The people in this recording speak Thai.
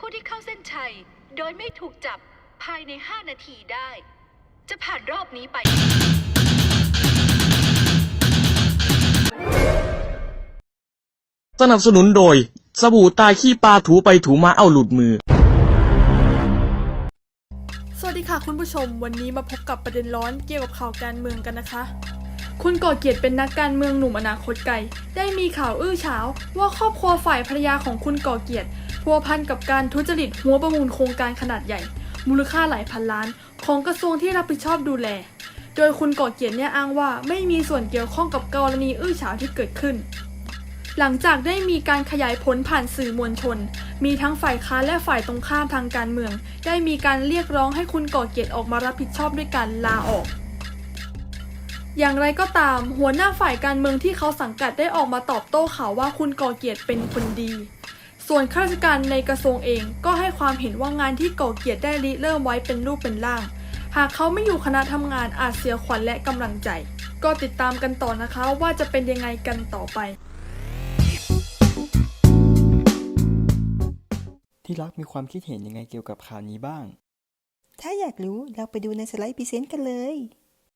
ผู้ที่เข้าเส้นชัย โดยไม่ถูกจับภายใน 5 นาทีได้ จะผ่านรอบนี้ไป สนับสนุนโดย สบู่ตายขี้ปลาถูไปถูมาเอาหลุดมือ สวัสดีค่ะคุณผู้ชม วันนี้มาพบกับประเด็นร้อนเกี่ยวกับข่าวการเมืองกันนะคะ คุณก่อเกียรติเป็นนักการเมืองหนุ่มอนาคตไกล ได้มีข่าวอื้อเฉาวว่าครอบครัวฝ่ายภรรยาของคุณก่อเกียรติพัวพันกับการทุจริตหัวประมูลโครงการขนาดใหญ่ มูลค่าหลายพันล้าน ของกระทรวงที่รับผิดชอบดูแล โดยคุณก่อเกียรติเนี่ยอ้างว่าไม่มีส่วนเกี่ยวข้องกับกรณีอื้อเฉาที่เกิดขึ้น หลังจากได้มีการขยายผลผ่านสื่อมวลชน มีทั้งฝ่ายค้านและฝ่ายตรงข้ามทางการเมือง ได้มีการเรียกร้องให้คุณก่อเกียรติออกมารับผิดชอบด้วยการลาออก อย่างไรก็ตาม หัวหน้าฝ่ายการเมืองที่เขาสังกัดได้ออกมาตอบโต้ข่าวว่าคุณก่อเกียรติเป็นคนดี ส่วนข้าราชการในกระทรวงเองก็ให้ความเห็นว่างานที่ก่อเกียรติได้ริเริ่มไว้เป็นรูปเป็นร่าง หากเขาไม่อยู่คณะทำงานอาจเสียขวัญและกำลังใจ ก็ติดตามกันต่อนะคะว่าจะเป็นยังไงกันต่อไป ที่รักมีความคิดเห็นยังไงเกี่ยวกับข่าวนี้บ้าง ถ้าอยากรู้เราไปดูในสไลด์พรีเซนต์กันเลย